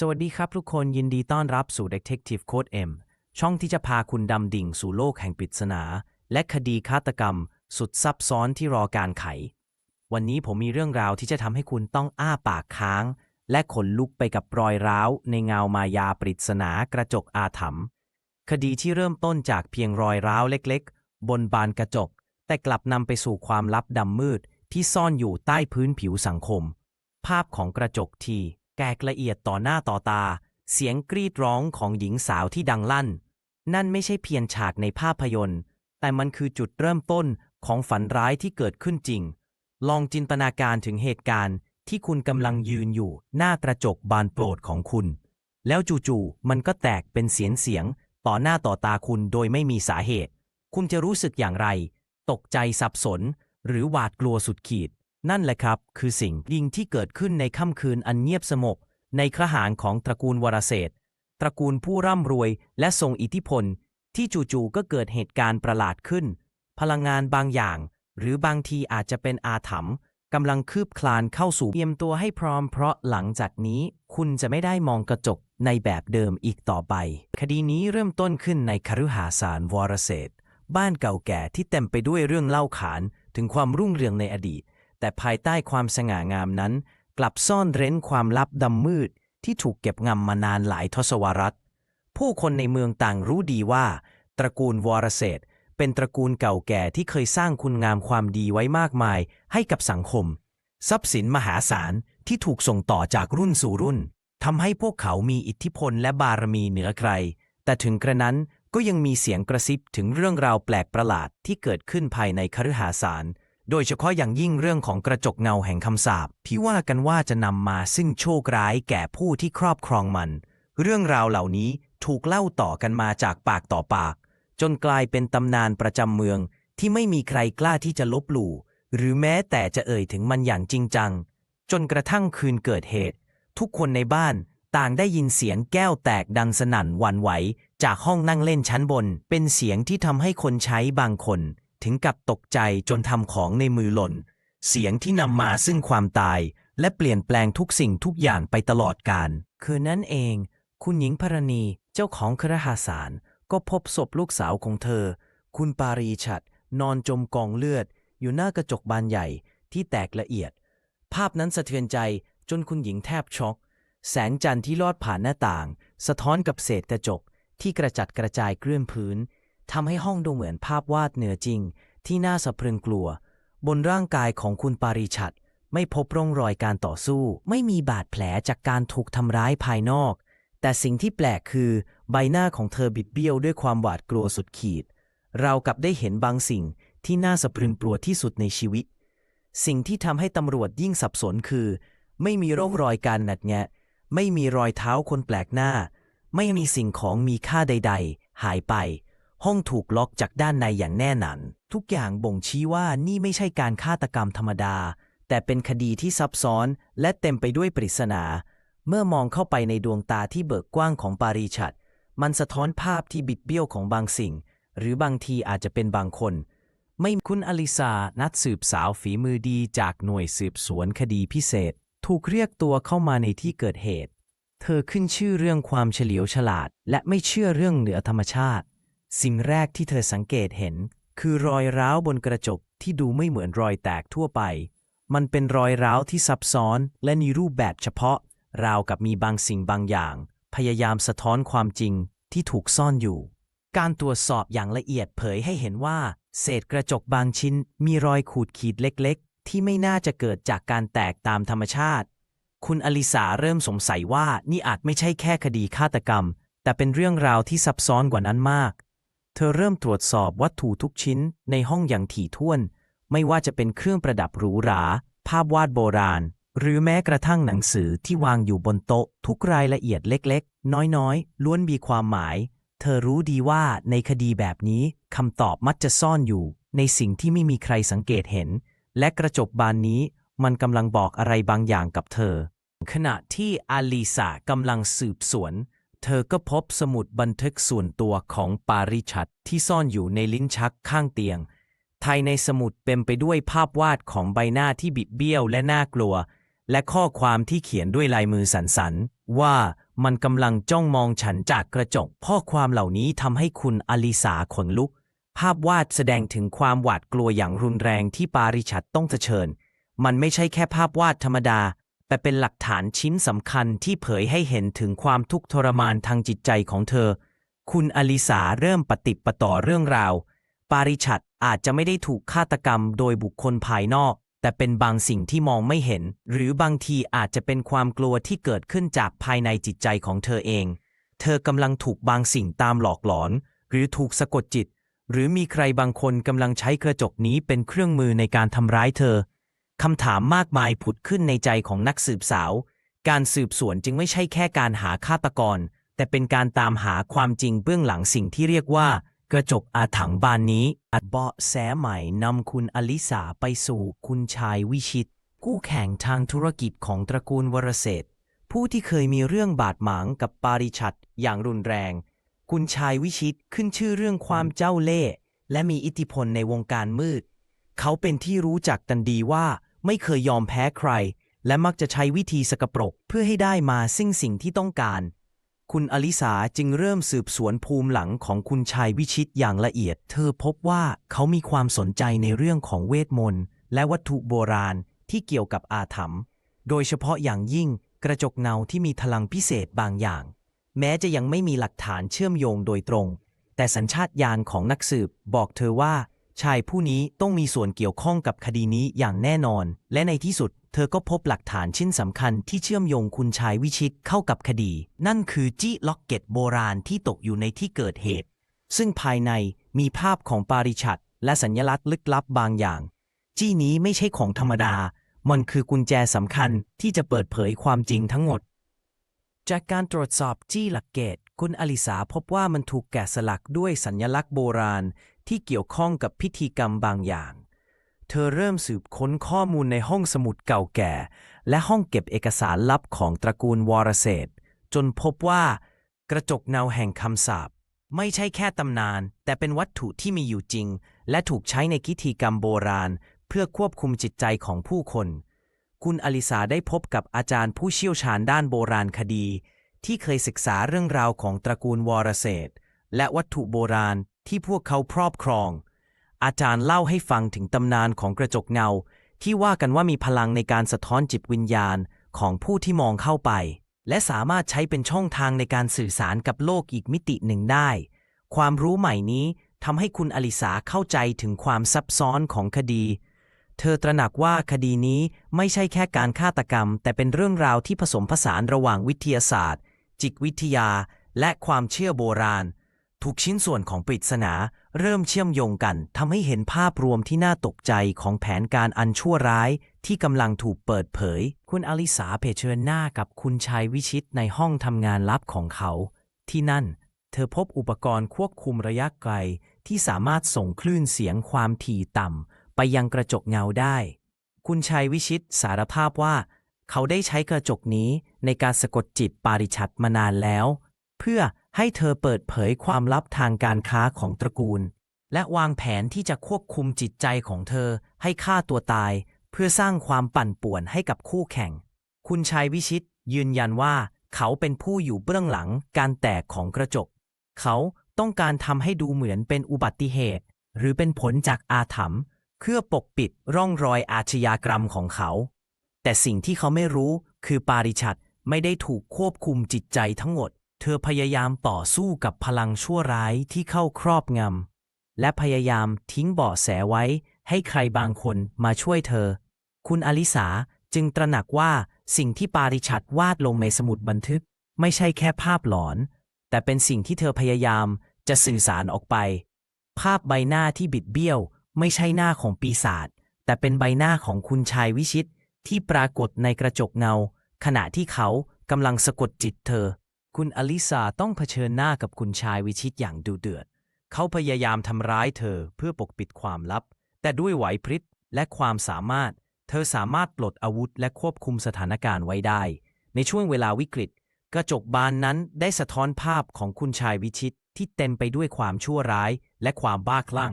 สวัสดีครับทุกคนยินดีต้อนรับสู่ Detective Code M ช่องที่จะพาคุณดำดิ่งสู่โลกแห่งปริศนา และคดีฆาตกรรม สุดซับซ้อนที่รอการไข วันนี้ผมมีเรื่องราวที่จะทำให้คุณต้องอ้าปากค้าง และขนลุกไปกับรอยร้าว ในเงามายาปริศนากระจกอาถรรพ์คดีที่เริ่มต้นจากเพียงรอยร้าวเล็กๆ บนบานกระจก แต่กลับนำไปสู่ความลับดำมืดที่ซ่อนอยู่ใต้พื้นผิวสังคม ภาพของกระจกที่ แกกละเอียดต่อหน้าต่อตา เสียงกรีดร้องของหญิงสาวที่ดังลั่น นั่นไม่ใช่เพียงฉากในภาพยนตร์ แต่มันคือจุดเริ่มต้นของฝันร้ายที่เกิดขึ้นจริง ลองจินตนาการถึงเหตุการณ์ที่คุณกำลังยืนอยู่หน้ากระจกบานโปรดของคุณ แล้วจู่ๆมันก็แตกเป็นเสียงเสียง ต่อหน้าต่อตาคุณโดยไม่มีสาเหตุ คุณจะรู้สึกอย่างไร ตกใจสับสน หรือหวาดกลัวสุดขีด นั่นแหละครับ คือสิ่งยิ่งที่เกิดขึ้นในค่ำคืนอันเงียบสงบในครหางของตระกูลวรเศรษตระกูลผู้ร่ำรวยและทรงอิทธิพล ที่จู่ๆก็เกิดเหตุการณ์ประหลาดขึ้น พลังงานบางอย่าง หรือบางทีอาจจะเป็นอาถรรพ์กำลังคืบคลานเข้าสู่เตรียมตัวให้พร้อมเพราะหลังจากนี้คุณจะไม่ได้มองกระจกในแบบเดิมอีกต่อไป คดีนี้เริ่มต้นขึ้นในคฤหาสน์วรเศษบ้านเก่าแก่ที่เต็มไปด้วยเรื่องเล่าขานถึงความรุ่งเรืองในอดีต แต่ภายใต้ความสง่างามนั้น กลับซ่อนเร้นความลับดำมืดที่ถูกเก็บงำมานานหลายทศวรรษ ผู้คนในเมืองต่างรู้ดีว่า ตระกูลวรเศษเป็นตระกูลเก่าแก่ที่เคยสร้างคุณงามความดีไว้มากมายให้กับสังคม ทรัพย์สินมหาศาลที่ถูกส่งต่อจากรุ่นสู่รุ่นทำให้พวกเขามีอิทธิพลและบารมีเหนือใคร แต่ถึงกระนั้นก็ยังมีเสียงกระซิบถึงเรื่องราวแปลกประหลาดที่เกิดขึ้นภายในคฤหาสน์ โดยเฉพาะอย่างยิ่งเรื่องของกระจกเงาแห่งคำสาปที่ว่ากันว่าจะนำมาซึ่งโชคร้ายแก่ผู้ที่ครอบครองมัน เรื่องราวเหล่านี้ถูกเล่าต่อกันมาจากปากต่อปาก จนกลายเป็นตำนานประจำเมืองที่ไม่มีใครกล้าที่จะลบหลู่ หรือแม้แต่จะเอ่ยถึงมันอย่างจริงจัง จนกระทั่งคืนเกิดเหตุ ทุกคนในบ้านต่างได้ยินเสียงแก้วแตกดังสนั่นวันไหว จากห้องนั่งเล่นชั้นบน เป็นเสียงที่ทำให้คนใช้บางคน ถึงกับตกใจจนทำของในมือหล่น เสียงที่นำมาซึ่งความตาย และเปลี่ยนแปลงทุกสิ่งทุกอย่างไปตลอดกาลคืนนั้นเอง คุณหญิงพรณีเจ้าของครหาสารก็พบศพลูกสาวของเธอ คุณปารีฉัด นอนจมกองเลือด อยู่หน้ากระจกบานใหญ่ที่แตกละเอียด ภาพนั้นสะเทือนใจจนคุณหญิงแทบช็อก แสงจันทร์ที่ลอดผ่านหน้าต่าง สะท้อนกับเศษกระจกที่กระจัดกระจายเกลื่อนพื้น ทำให้ห้องดูเหมือนภาพวาดเหนือจริง ที่น่าสะพรึงกลัว บนร่างกายของคุณปาริชัดไม่พบร่องรอยการต่อสู้ ไม่มีบาดแผลจากการถูกทำร้ายภายนอก แต่สิ่งที่แปลกคือ ใบหน้าของเธอบิดเบี้ยวด้วยความหวาดกลัวสุดขีด เรากับได้เห็นบางสิ่งที่น่าสะพรึงกลัวที่สุดในชีวิต สิ่งที่ทำให้ตำรวจยิ่งสับสนคือ ไม่มีร่องรอยการหนัดแงะ ไม่มีรอยเท้าคนแปลกหน้า ไม่มีสิ่งของมีค่าใด ๆ หายไป ห้องถูกล็อกจากด้านในอย่างแน่นอนทุกอย่างบ่งชี้ว่านี่ไม่ใช่การฆาตกรรมธรรมดา แต่เป็นคดีที่ซับซ้อนและเต็มไปด้วยปริศนา เมื่อมองเข้าไปในดวงตาที่เบิกกว้างของปารีชัด มันสะท้อนภาพที่บิดเบี้ยวของบางสิ่ง หรือบางทีอาจจะเป็นบางคน ไม่คุณอลิซานักสืบสาวฝีมือดีจากหน่วยสืบสวนคดีพิเศษ ถูกเรียกตัวเข้ามาในที่เกิดเหตุ เธอขึ้นชื่อเรื่องความเฉลียวฉลาด และไม่เชื่อเรื่องเหนือธรรมชาติ สิ่งแรกที่เธอสังเกตเห็น คือรอยร้าวบนกระจกที่ดูไม่เหมือนรอยแตกทั่วไป มันเป็นรอยร้าวที่ซับซ้อนและมีรูปแบบเฉพาะ ราวกับมีบางสิ่งบางอย่าง พยายามสะท้อนความจริงที่ถูกซ่อนอยู่ การตรวจสอบอย่างละเอียดเผยให้เห็นว่า เศษกระจกบางชิ้น มีรอยขูดขีดเล็กๆ ที่ไม่น่าจะเกิดจากการแตกตามธรรมชาติ คุณอลิสาเริ่มสงสัยว่านี่อาจไม่ใช่แค่คดีฆาตกรรม แต่เป็นเรื่องราวที่ซับซ้อนกว่านั้นมาก เธอเริ่มตรวจสอบวัตถุทุกชิ้นในห้องอย่างถี่ถ้วน ไม่ว่าจะเป็นเครื่องประดับหรูหรา ภาพวาดโบราณ หรือแม้กระทั่งหนังสือที่วางอยู่บนโต๊ะ ทุกรายละเอียดเล็กๆ น้อยๆ ล้วนมีความหมาย เธอรู้ดีว่าในคดีแบบนี้คำตอบมักจะซ่อนอยู่ ในสิ่งที่ไม่มีใครสังเกตเห็น และกระจกบานนี้มันกำลังบอกอะไรบางอย่างกับเธอ ขณะที่อาลีสากำลังสืบสวน เธอก็พบสมุดบันทึกส่วนตัวของปาริชัดที่ซ่อนอยู่ในลิ้นชักข้างเตียงภายในสมุดเต็มไปด้วยภาพวาดของใบหน้าที่บิดเบี้ยวและน่ากลัว และข้อความที่เขียนด้วยลายมือสันๆว่ามันกำลังจ้องมองฉันจากกระจกข้อความเหล่านี้ทำให้คุณอลิสาขนลุก ภาพวาดแสดงถึงความหวาดกลัวอย่างรุนแรงที่ปาริชัดต้องเผชิญ มันไม่ใช่แค่ภาพวาดธรรมดา แต่เป็นหลักฐานชิ้นสำคัญที่เผยให้เห็นถึงความทุกข์ทรมานทางจิตใจของเธอ คุณอลิสาเริ่มปฏิปต่อเรื่องราว ปาริชัดอาจจะไม่ได้ถูกฆาตกรรมโดยบุคคลภายนอก แต่เป็นบางสิ่งที่มองไม่เห็น หรือบางทีอาจจะเป็นความกลัวที่เกิดขึ้นจากภายในจิตใจของเธอเอง เธอกำลังถูกบางสิ่งตามหลอกหลอน หรือถูกสะกดจิต หรือมีใครบางคนกำลังใช้กระจกนี้เป็นเครื่องมือในการทำร้ายเธอ คำถามมากมายผุดขึ้นในใจของนักสืบสาว การสืบสวนจึงไม่ใช่แค่การหาฆาตกร แต่เป็นการตามหาความจริงเบื้องหลังสิ่งที่เรียกว่า กระจกอาถรรพ์บานนี้อัดเบาะแสใหม่นำคุณอลิสาไปสู่คุณชายวิชิต คู่แข่งทางธุรกิจของตระกูลวรเศรษฐผู้ที่เคยมีเรื่องบาดหมางกับปาริชัดอย่างรุนแรง คุณชายวิชิตขึ้นชื่อเรื่องความเจ้าเล่ห์และมีอิทธิพลในวงการมืด เขาเป็นที่รู้จักกันดีว่า ไม่เคยยอมแพ้ใคร และมักจะใช้วิธีสกปรกเพื่อให้ได้มาซึ่งสิ่งที่ต้องการ คุณอลิสาจึงเริ่มสืบสวนภูมิหลังของคุณชายวิชิตอย่างละเอียด เธอพบว่าเขามีความสนใจในเรื่องของเวทมนต์และวัตถุโบราณที่เกี่ยวกับอาถรรพ์ โดยเฉพาะอย่างยิ่งกระจกเงาที่มีพลังพิเศษบางอย่าง แม้จะยังไม่มีหลักฐานเชื่อมโยงโดยตรง แต่สัญชาตญาณของนักสืบบอกเธอว่า ชายผู้นี้ต้องมีส่วนเกี่ยวข้องกับคดีนี้อย่างแน่นอน และในที่สุด เธอก็พบหลักฐานชิ้นสำคัญที่เชื่อมโยงคุณชายวิชิตเข้ากับคดี นั่นคือจี้ล็อกเก็ตโบราณที่ตกอยู่ในที่เกิดเหตุ ซึ่งภายในมีภาพของปาริชัดและสัญลักษณ์ลึกลับบางอย่าง จี้นี้ไม่ใช่ของธรรมดา มันคือกุญแจสำคัญที่จะเปิดเผยความจริงทั้งหมด จากการตรวจสอบจี้หลักเกตคุณอลิสาพบว่ามันถูกแกะสลักด้วยสัญลักษณ์โบราณ ที่เกี่ยวข้องกับพิธีกรรมบางอย่าง เธอเริ่มสืบค้นข้อมูลในห้องสมุดเก่าแก่ และห้องเก็บเอกสารลับของตระกูลวรเศรษฐ์จนพบว่า กระจกเงาแห่งคำสาปไม่ใช่แค่ตำนาน แต่เป็นวัตถุที่มีอยู่จริง และถูกใช้ในพิธีกรรมโบราณ เพื่อควบคุมจิตใจของผู้คน คุณอลิสาได้พบกับอาจารย์ผู้เชี่ยวชาญด้านโบราณคดี ที่เคยศึกษาเรื่องราวของตระกูลวรเศรษฐ์และวัตถุโบราณ ที่พวกเขาครอบครอง อาจารย์เล่าให้ฟังถึงตำนานของกระจกเงา ที่ว่ากันว่ามีพลังในการสะท้อนจิตวิญญาณของผู้ที่มองเข้าไป และสามารถใช้เป็นช่องทางในการสื่อสารกับโลกอีกมิติหนึ่งได้ ความรู้ใหม่นี้ทำให้คุณอลิสาเข้าใจถึงความซับซ้อนของคดี เธอตระหนักว่าคดีนี้ไม่ใช่แค่การฆาตกรรม แต่เป็นเรื่องราวที่ผสมผสานระหว่างวิทยาศาสตร์ จิตวิทยา และความเชื่อโบราณ ทุกชิ้นส่วนของปริศนาเริ่มเชื่อมโยงกันทำให้เห็นภาพรวมที่น่าตกใจของแผนการอันชั่วร้ายที่กำลังถูกเปิดเผย คุณอลิสาเผชิญหน้ากับคุณชายวิชิตในห้องทำงานลับของเขา ที่นั่น เธอพบอุปกรณ์ควบคุมระยะไกล ที่สามารถส่งคลื่นเสียงความถี่ต่ำไปยังกระจกเงาได้ คุณชายวิชิตสารภาพว่า เขาได้ใช้กระจกนี้ในการสะกดจิตปาริชัดมานานแล้ว เพื่อ ให้เธอเปิดเผยความลับทางการค้าของตระกูล และวางแผนที่จะควบคุมจิตใจของเธอให้ฆ่าตัวตาย เพื่อสร้างความปั่นป่วนให้กับคู่แข่ง คุณชายวิชิตยืนยันว่าเขาเป็นผู้อยู่เบื้องหลังการแตกของกระจก เขาต้องการทำให้ดูเหมือนเป็นอุบัติเหตุ หรือเป็นผลจากอาถรรพ์เพื่อปกปิดร่องรอยอาชญากรรมของเขา แต่สิ่งที่เขาไม่รู้คือปาริชัดไม่ได้ถูกควบคุมจิตใจทั้งหมด เธอพยายามต่อสู้กับพลังชั่วร้ายที่เข้าครอบงำ และพยายามทิ้งเบาะแสไว้ให้ใครบางคนมาช่วยเธอ คุณอลิสาจึงตระหนักว่าสิ่งที่ปาริชัดวาดลงในสมุดบันทึก ไม่ใช่แค่ภาพหลอน แต่เป็นสิ่งที่เธอพยายามจะสื่อสารออกไป ภาพใบหน้าที่บิดเบี้ยว ไม่ใช่หน้าของปีศาจแต่เป็นใบหน้าของคุณชายวิชิตที่ปรากฏในกระจกเงา ขณะที่เขากำลังสะกดจิตเธอ คุณอลิสาต้องเผชิญหน้ากับคุณชายวิชิตอย่างดุเดือด เขาพยายามทำร้ายเธอเพื่อปกปิดความลับ แต่ด้วยไหวพริบและความสามารถ เธอสามารถปลดอาวุธและควบคุมสถานการณ์ไว้ได้ ในช่วงเวลาวิกฤต กระจกบานนั้นได้สะท้อนภาพของคุณชายวิชิตที่เต็มไปด้วยความชั่วร้ายและความบ้าคลั่ง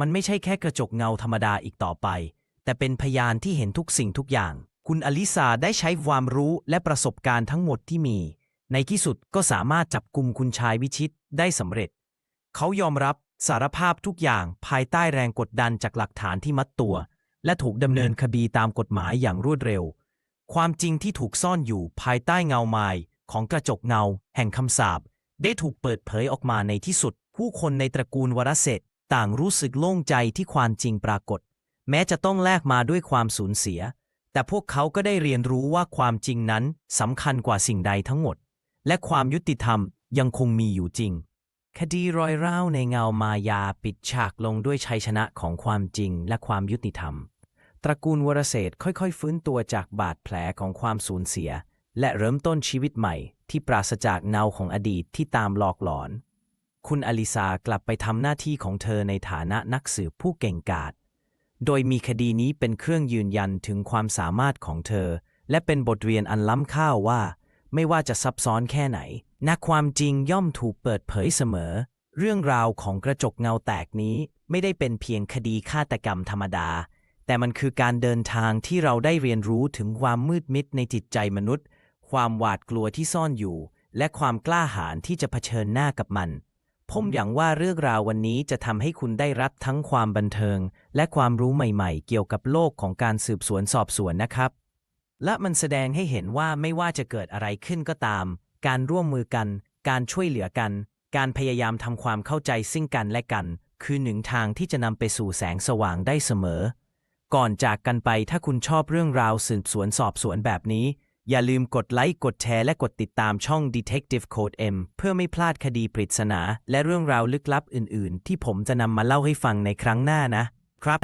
มันไม่ใช่แค่กระจกเงาธรรมดาอีกต่อไป แต่เป็นพยานที่เห็นทุกสิ่งทุกอย่าง คุณอลิสาได้ใช้ความรู้และประสบการณ์ทั้งหมดที่มี ในที่สุดก็สามารถจับกลุ่มคุณชายวิชิตได้สำเร็จ เขายอมรับสารภาพทุกอย่างภายใต้แรงกดดันจากหลักฐานที่มัดตัว และถูกดำเนินคดีตามกฎหมายอย่างรวดเร็ว ความจริงที่ถูกซ่อนอยู่ภายใต้เงาไม้ของกระจกเงา แห่งคำสาปได้ถูกเปิดเผยออกมาในที่สุด ผู้คนในตระกูลวรเศษฐ์ต่างรู้สึกโล่งใจที่ความจริงปรากฏ แม้จะต้องแลกมาด้วยความสูญเสีย แต่พวกเขาก็ได้เรียนรู้ว่าความจริงนั้นสำคัญกว่าสิ่งใดทั้งหมด และความยุติธรรมยังคงมีอยู่จริง คดีรอยร้าวในเงามายาปิดฉากลงด้วยชัยชนะของความจริงและความยุติธรรม ตระกูลวรเศรษฐ์ค่อยๆ ฟื้นตัวจากบาดแผลของความสูญเสีย และเริ่มต้นชีวิตใหม่ ที่ปราศจากเงาของอดีตที่ตามหลอกหลอน คุณอลิซากลับไปทำหน้าที่ของเธอในฐานะนักสืบผู้เก่งกาจโดยมีคดีนี้เป็นเครื่องยืนยันถึงความสามารถของเธอ และเป็นบทเรียนอันล้ำค่าว่า ไม่ว่าจะซับซ้อนแค่ไหนนักความจริงย่อมถูกเปิดเผยเสมอ เรื่องราวของกระจกเงาแตกนี้ไม่ได้เป็นเพียงคดีฆาตกรรมธรรมดา แต่มันคือการเดินทางที่เราได้เรียนรู้ถึงความมืดมิดในจิตใจมนุษย์ ความหวาดกลัวที่ซ่อนอยู่ และความกล้าหาญที่จะเผชิญหน้ากับมัน ผมหวังว่าเรื่องราววันนี้จะทำให้คุณได้รับทั้งความบันเทิง และความรู้ใหม่ ๆ เกี่ยวกับโลกของการสืบสวนสอบสวนนะครับ และมันแสดงให้เห็นว่าไม่ว่าจะเกิดอะไรขึ้นก็ตาม การร่วมมือกัน การช่วยเหลือกัน การพยายามทำความเข้าใจซึ่งกันและกัน คือหนึ่งทางที่จะนำไปสู่แสงสว่างได้เสมอ ก่อนจากกันไปถ้าคุณชอบเรื่องราวสืบสวนสอบสวนแบบนี้ อย่าลืมกดไลค์กดแชร์และกดติดตามช่อง Detective Code M เพื่อไม่พลาดคดีปริศนา และเรื่องราวลึกลับอื่น ๆ ที่ผมจะนำมาเล่าให้ฟังในครั้งหน้านะครับ